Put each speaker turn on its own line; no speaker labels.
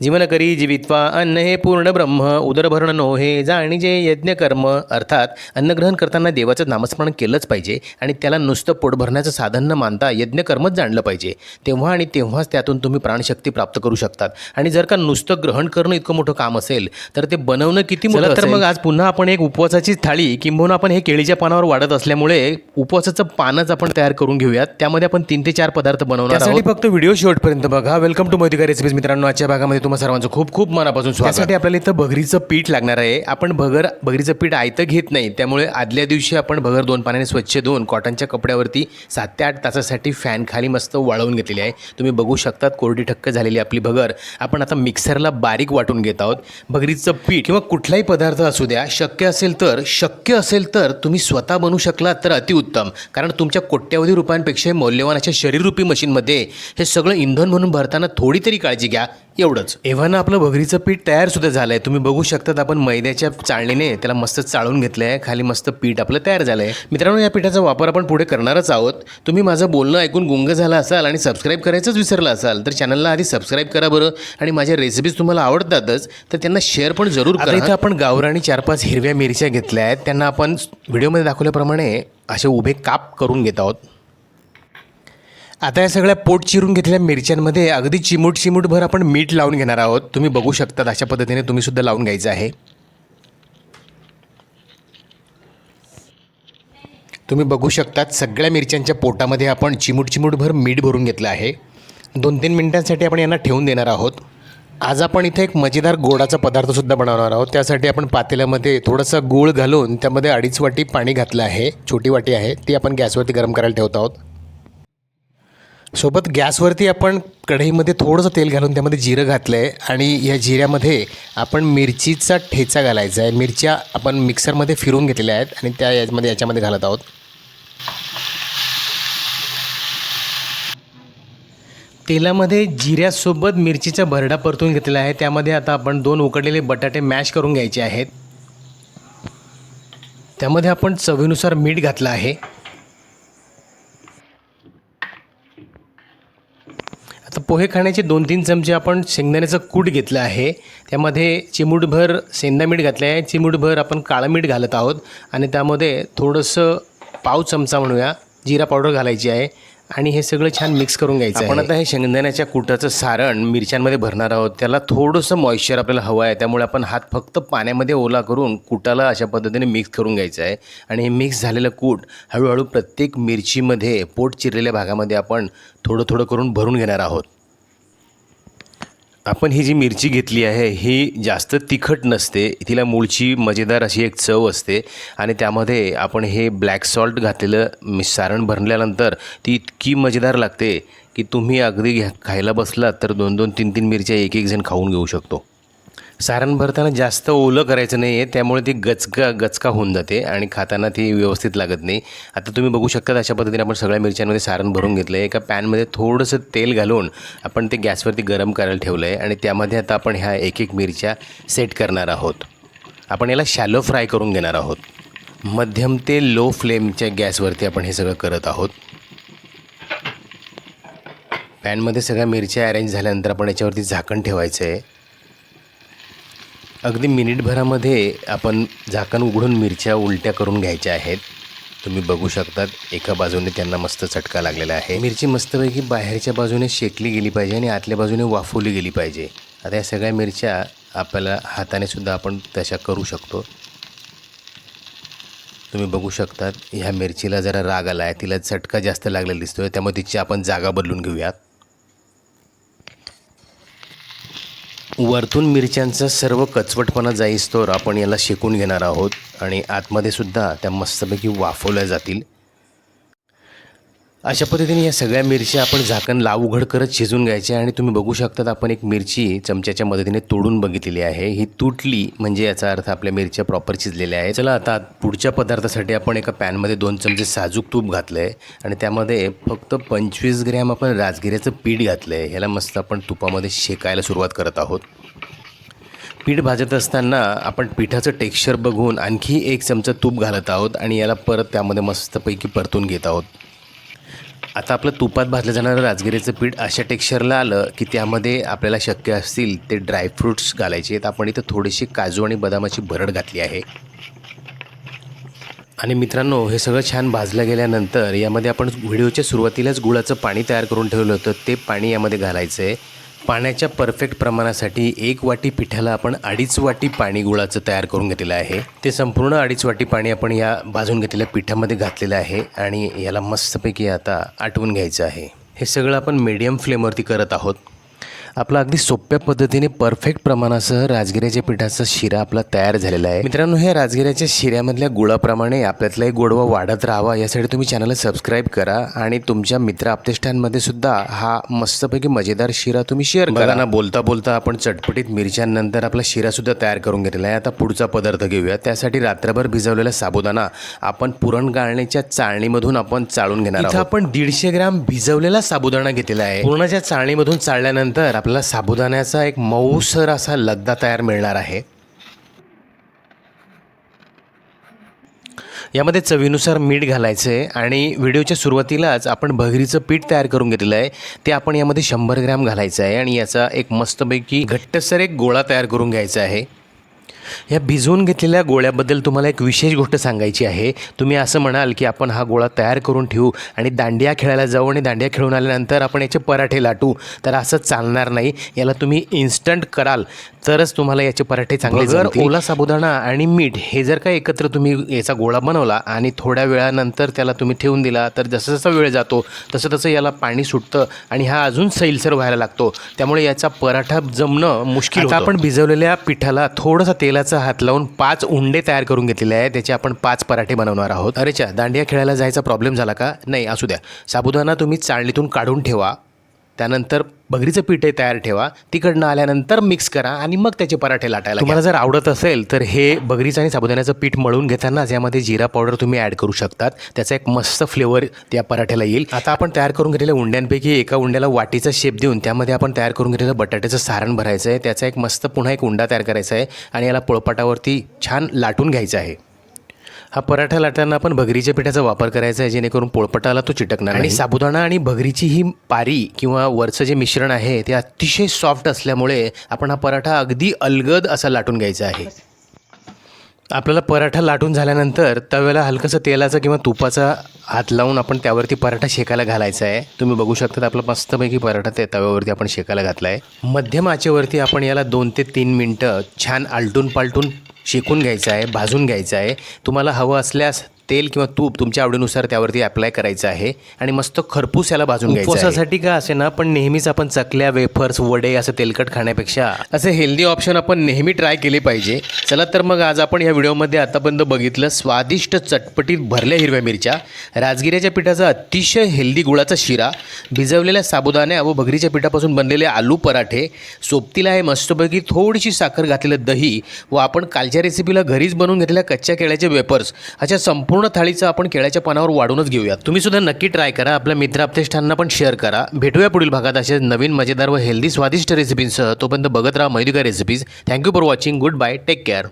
जीवन करी जीवित्वा अन्न हे पूर्ण ब्रह्म उदरभरण नो हे जाणीजे यज्ञ कर्म अर्थात अन्नग्रहण करताना देवाचं नामस्मरण केलंच पाहिजे आणि त्याला नुसतं पोट भरण्याचं साधन न मानता यज्ञकर्मच जाणलं पाहिजे. तेव्हा आणि तेव्हाच त्यातून तुम्ही प्राणशक्ती प्राप्त करू शकतात. आणि जर का नुसतं ग्रहण करणं इतकं मोठं काम असेल तर ते बनवणं किती मोठं तर मग आज पुन्हा आपण एक उपवासाची थाळी किंबहुना आपण हे केळीच्या पानावर वाढत असल्यामुळे उपवासाचं पानच आपण तयार करून घेऊयात. त्यामध्ये आपण तीन ते चार पदार्थ बनवणार आहोत. फक्त व्हिडिओ शेवटपर्यंत बघा. वेलकम टू मोदिका रेसिपीज मित्रांनो. आजच्या भागामध्ये तुम्हाला सर्वांचं खूप खूप मनापासून स्वागत. त्यासाठी आपल्याला इथं भगरीचं पीठ लागणार आहे. आपण भगर भगरीचं पीठ आयतं घेत नाही. त्यामुळे आदल्या दिवशी आपण भगर दोन पाण्याने स्वच्छ धुवून कॉटनच्या कपड्यावरती सात ते आठ तासासाठी फॅन खाली मस्त वाळवून घेतलेली आहे. तुम्ही बघू शकतात कोरडी ठक्क झालेली आपली भगर. आपण आता मिक्सरला बारीक वाटून घेत आहोत. भगरीचं पीठ किंवा कुठलाही पदार्थ असू द्या शक्य असेल तर शक्य असेल तर तुम्ही स्वतः बनवू शकलात तर अतिउत्तम कारण तुमच्या कोट्यावधी रुपयांपेक्षा मौल्यवान अशा शरीररूपी मशीनमध्ये हे सगळं इंधन म्हणून भरताना थोडी तरी काळजी घ्या. एवढंच. एव्हाना आपलं भगरीचं पीठ तयार सुद्धा झालं आहे तुम्ही बघू शकतात आपण मैद्याच्या चाळणीने त्याला मस्त चाळून घेतलं आहे खाली मस्त पीठ आपलं तयार झालं आहे मित्रांनो या पिठाचा वापर आपण पुढे करणारच आहोत. तुम्ही माझं बोलणं ऐकून गुंग झाला असाल आणि सबस्क्राईब करायचंच विसरला असाल तर चॅनलला आधी सबस्क्राईब करा बरं. आणि माझ्या रेसिपीज तुम्हाला आवडतातच तर त्यांना शेअर पण जरूर करा. इथं आपण गावराणी चार पाच हिरव्या मिरच्या घेतल्या आहेत. त्यांना आपण व्हिडिओमध्ये दाखवल्याप्रमाणे असे उभे काप करून घेत आहोत. आता या सगळ्या पोट चिरून घेतलेल्या मिरच्यांमध्ये अगदी चिमूट चिमूटभर आपण मीठ लावून घेणार आहोत. तुम्ही बघू शकतात अशा पद्धतीने तुम्ही सुद्धा लावून घ्यायचं आहे. तुम्ही बघू शकतात सगळ्या मिरच्यांच्या पोटामध्ये आपण चिमूट चिमूटभर मीठ भरून घेतलं आहे. दोन तीन मिनिटांसाठी आपण यांना ठेवून देणार आहोत. आज आपण इथे एक मजेदार गोडाचा पदार्थसुद्धा बनवणार आहोत. त्यासाठी आपण पातेल्यामध्ये थोडंसं गूळ घालून त्यामध्ये अडीच वाटी पाणी घातलं आहे. छोटी वाटी आहे. ती आपण गॅसवरती गरम करायला ठेवत आहोत. सोबत गॅसवरती आपण कढईमध्ये थोडंसं तेल घालून त्यामध्ये जिरं घातलं आहे आणि या जिऱ्यामध्ये आपण मिरचीचा ठेचा घालायचा आहे. मिरच्या आपण मिक्सरमध्ये फिरून घेतलेल्या आहेत आणि त्या याच्यामध्ये याच्यामध्ये घालत आहोत. तेलामध्ये जिऱ्यासोबत मिरचीचा भरडा परतून घेतलेला आहे. त्यामध्ये आता आपण दोन उकडलेले बटाटे मॅश करून घ्यायचे आहेत. त्यामध्ये आपण चवीनुसार मीठ घातलं आहे. पोहे खाण्याचे दोन तीन चमचे आपण शेंगदाण्याचं कूट घेतलं आहे. त्यामध्ये चिमूटभर सेंदा मीठ घातलं आहे चिमूटभर आपण काळं मीठ घालत आहोत. आणि त्यामध्ये थोडंसं पाव चमचा म्हणूया. जिरा पावडर घालायची आहे. आणि हे सगळं छान मिक्स करून घ्यायचं आपण आता हे शेंगदाण्याच्या कुटाचं सारण मिरच्यांमध्ये भरणार आहोत. त्याला थोडंसं मॉइश्चर आपल्याला हवं आहे. त्यामुळे आपण हात फक्त पाण्यामध्ये ओला करून कुटाला अशा पद्धतीने मिक्स करून घ्यायचं आहे. आणि हे मिक्स झालेलं कूट हळूहळू प्रत्येक मिरचीमध्ये पोट चिरलेल्या भागामध्ये आपण थोडं थोडं करून भरून घेणार आहोत. आपण ही जी मिरची घेतली आहे ही जास्त तिखट नसते. तिला मूळची मजेदार अशी एक चव असते. आणि त्यामध्ये आपण हे ब्लॅक सॉल्ट घातलेलं मिसारण भरल्यानंतर ती इतकी मजेदार लागते की तुम्ही अगदी घ्या खायला बसलात तर दोन दोन तीन तीन मिरच्या एक एक जण खाऊन घेऊ शकतो. सारण भरताना जास्त ओलं करायचं नाही आहे त्यामुळे ती गचका गचका होऊन जाते आणि खाताना ती व्यवस्थित लागत नाही. आता तुम्ही बघू शकता अशा पद्धतीने आपण सगळ्या मिरच्यांमध्ये सारण भरून घेतलं आहे एका पॅनमध्ये थोडंसं तेल घालून आपण ते गॅसवरती गरम करायला ठेवलं आहे आणि त्यामध्ये आता आपण ह्या एक एक मिरच्या सेट करणार आहोत. आपण याला शॅलो फ्राय करून घेणार आहोत. मध्यम ते लो फ्लेमच्या गॅसवरती आपण हे सगळं करत आहोत. पॅनमध्ये सगळ्या मिरच्या अरेंज झाल्यानंतर आपण याच्यावरती झाकण ठेवायचं आहे अगदी मिनिटभरामध्ये आपण झाकण उघडून मिरच्या उलट्या करून घ्यायच्या आहेत. तुम्ही बघू शकतात एका बाजूने त्यांना मस्त चटका लागलेला आहे. मिरची मस्तपैकी बाहेरच्या बाजूने शेकली गेली पाहिजे आणि आतल्या बाजूने वाफवली गेली पाहिजे. आता या सगळ्या मिरच्या आपल्याला हाताने सुद्धा आपण तशा करू शकतो. तुम्ही बघू शकतात ह्या मिरचीला जरा राग आला आहे तिला चटका जास्त लागलेला दिसतोय त्यामुळे तिची आपण जागा बदलून घेऊयात. वरतून मिरच्यांचा सर्व कचवटपणा जाईस्तोवर आपण याला शेकून घेणार आहोत आणि आतमध्ये सुद्धा त्या मस्तपैकी वाफवल्या जातील. अशा पद्धतीने या सगळ्या मिरच्या आपण झाकण लाव उघड करत शिजून घ्यायचे आणि तुम्ही बघू शकतात आपण एक मिरची चमच्याच्या मदतीने तोडून बघितलेली आहे. ही तुटली म्हणजे याचा अर्थ आपल्या मिरच्या प्रॉपर शिजलेल्या आहे चला आता पुढच्या पदार्थासाठी आपण एका पॅनमध्ये दोन चमचे साजूक तूप घातलं आहे आणि त्यामध्ये फक्त पंचवीस ग्रॅम आपण राजगिऱ्याचं पीठ घातलं आहे ह्याला मस्त आपण तुपामध्ये शेकायला सुरुवात करत आहोत. पीठ भाजत असताना आपण पिठाचं टेक्स्चर बघून आणखी एक चमचा तूप घालत आहोत आणि याला परत त्यामध्ये मस्तपैकी परतून घेत आहोत. आता आपलं तुपात भाजलं जाणारं राजगिरीचं पीठ अशा टेक्स्चरला आलं की त्यामध्ये आपल्याला शक्य असतील ते ड्रायफ्रूट्स घालायचे आहेत. आपण इथं थोडीशी काजू आणि बदामाची भरड घातली आहे. आणि मित्रांनो हे सगळं छान भाजलं गेल्यानंतर यामध्ये आपण व्हिडिओच्या सुरुवातीलाच गुळाचं पाणी तयार करून ठेवलं होतं. ते पाणी यामध्ये घालायचं आहे पाण्याच्या परफेक्ट प्रमाणासाठी एक वाटी पिठाला आपण अडीच वाटी पाणी गुळाचं तयार करून घेतलेलं आहे. ते संपूर्ण अडीच वाटी पाणी आपण या भाजून घेतलेल्या पिठामध्ये घातलेलं आहे आणि याला मस्तपैकी आता आटवून घ्यायचं आहे. हे सगळं आपण मीडियम फ्लेमवरती करत आहोत. आपला अगदी सोप्या पद्धतीने परफेक्ट प्रमाणासह राजगिऱ्याच्या पिठाचा शिरा आपला तयार झालेला आहे. मित्रांनो ह्या राजगिऱ्याच्या शिऱ्यामधल्या गुळाप्रमाणे आपल्यातलाही गोडवा वाढत राहावा यासाठी तुम्ही चॅनलला सबस्क्राईब करा आणि तुमच्या मित्र आपतेष्टांमध्ये सुद्धा हा मस्तपैकी मजेदार शिरा तुम्ही शेअर करा. ना बोलता बोलता आपण चटपटीत मिरच्यांनंतर आपला शिरासुद्धा तयार करून घेतलेला आहे. आता पुढचा पदार्थ घेऊया. त्यासाठी रात्रभर भिजवलेला साबुदाणा आपण पुरण गाळण्याच्या चाळणीमधून आपण चाळून घेणार आहोत. आपण दीडशे ग्राम भिजवलेला साबुदाणा घेतलेला आहे. पूर्णाच्या चाळणीमधून चाळल्यानंतर आपल्याला साबुदाण्याचा एक मऊसर असा लगदा तयार मिळणार आहे. यामध्ये चवीनुसार मीठ घालायचं आहे आणि व्हिडिओच्या सुरुवातीलाच आपण भगरीचं पीठ तयार करून घेतलेलं आहे. ते आपण यामध्ये शंभर ग्रॅम घालायचं आहे आणि याचा एक मस्तपैकी घट्टसर एक गोळा तयार करून घ्यायचा आहे. या भिजवून घेतलेल्या गोळ्याबद्दल तुम्हाला एक विशेष गोष्ट सांगायची आहे. तुम्ही असं म्हणाल की आपण हा गोळा तयार करून ठेवू आणि दांडिया खेळायला जाऊ आणि दांडिया खेळून आल्यानंतर आपण याचे पराठे लाटू. तर असं चालणार नाही. याला तुम्ही इन्स्टंट कराल. तरच तुम्हाला याचे पराठे चांगले जर ओला साबुदाणा आणि मीठ हे जर का एकत्र तुम्ही याचा गोळा बनवला आणि थोड्या वेळानंतर त्याला तुम्ही ठेवून दिला तर जसं जसा वेळ जातो तसं तसं याला पाणी सुटतं आणि हा अजून सैलसर व्हायला लागतो. त्यामुळे याचा पराठा जमणं मुश्किल आपण भिजवलेल्या पिठाला थोडंसं तेलाचा हात लावून पाच उंडे तयार करून घेतलेले आहे त्याचे आपण पाच पराठे बनवणार आहोत. अरेच्या दांडिया खेळायला जायचा प्रॉब्लेम झाला का? नाही असू द्या. साबुदाणा तुम्ही चाळणीतून काढून ठेवा. त्यानंतर भगरीचं पीठही तयार ठेवा. तिकडनं आल्यानंतर मिक्स करा आणि मग त्याचे पराठे लाटायला तुम्हाला जर आवडत असेल तर हे भगरीचं आणि साबुदाण्याचं पीठ मळून घेतानाच यामध्ये जिरा पावडर तुम्ही ॲड करू शकतात. त्याचा एक मस्त फ्लेवर त्या पराठ्याला येईल. आता आपण तयार करून घेतलेल्या उंड्यांपैकी एका उंड्याला वाटीचा शेप देऊन त्यामध्ये आपण तयार करून घेतलेलं बटाट्याचं सारण भरायचं आहे. त्याचा एक मस्त पुन्हा एक उंडा तयार करायचा आहे आणि याला पोळपाटावरती छान लाटून घ्यायचं आहे. हा पराठा लाटताना आपण भगरीच्या पिठाचा वापर करायचा आहे जेणेकरून पोळपटाला तो चिटकणार आणि साबुदाणा आणि भगरीची ही पारी किंवा वरचं जे मिश्रण आहे ते अतिशय सॉफ्ट असल्यामुळे आपण हा पराठा अगदी अलगद असा लाटून घ्यायचा आहे. आपल्याला पराठा लाटून झाल्यानंतर तव्याला हलकंसं तेलाचा किंवा तुपाचा हात लावून आपण त्यावरती पराठा शेकायला घालायचा आहे. तुम्ही बघू शकता आपला मस्तपैकी पराठा त्या तव्यावरती आपण शेकायला घातला आहे मध्यम आचेवरती आपण याला दोन ते तीन मिनटं छान आलटून पालटून शेकून घ्यायचं आहे भाजून घ्यायचं आहे. तुम्हाला हवं असल्यास तेल किंवा तूप तुमच्या आवडीनुसार त्यावरती अप्लाय करायचं आहे आणि मस्त खरपूस याला भाजून घ्यायचं उपवासासाठी का असे ना पण नेहमीच आपण चकल्या वेफर्स वडे असं तेलकट खाण्यापेक्षा असे हेल्दी ऑप्शन आपण नेहमी ट्राय केले पाहिजे. चला तर मग आज आपण या व्हिडिओमध्ये आतापर्यंत बघितलं स्वादिष्ट चटपटीत भरल्या हिरव्या मिरच्या राजगिऱ्याच्या पिठाचा अतिशय हेल्दी गुळाचा शिरा भिजवलेल्या साबुदाण्या व भगरीच्या पिठापासून बनलेले आलू पराठे सोबतीला आहे मस्तपैकी थोडीशी साखर घातलेलं दही व आपण कालच्या रेसिपीला घरीच बनवून घेतलेल्या कच्च्या केळ्याचे वेपर्स अशा संपूर्ण थाळीचं आपण केळ्याच्या पानावर वाढूनच घेऊया तुम्ही सुद्धा नक्की ट्राय करा आपल्या मित्र आपतेष्टांना पण शेअर करा. भेटूया पुढील भागात असे नवीन मजेदार व हेल्दी स्वादिष्ट रेसिपींसह तोपर्यंत बघत राहा मैदिका recipes thank you for watching goodbye take care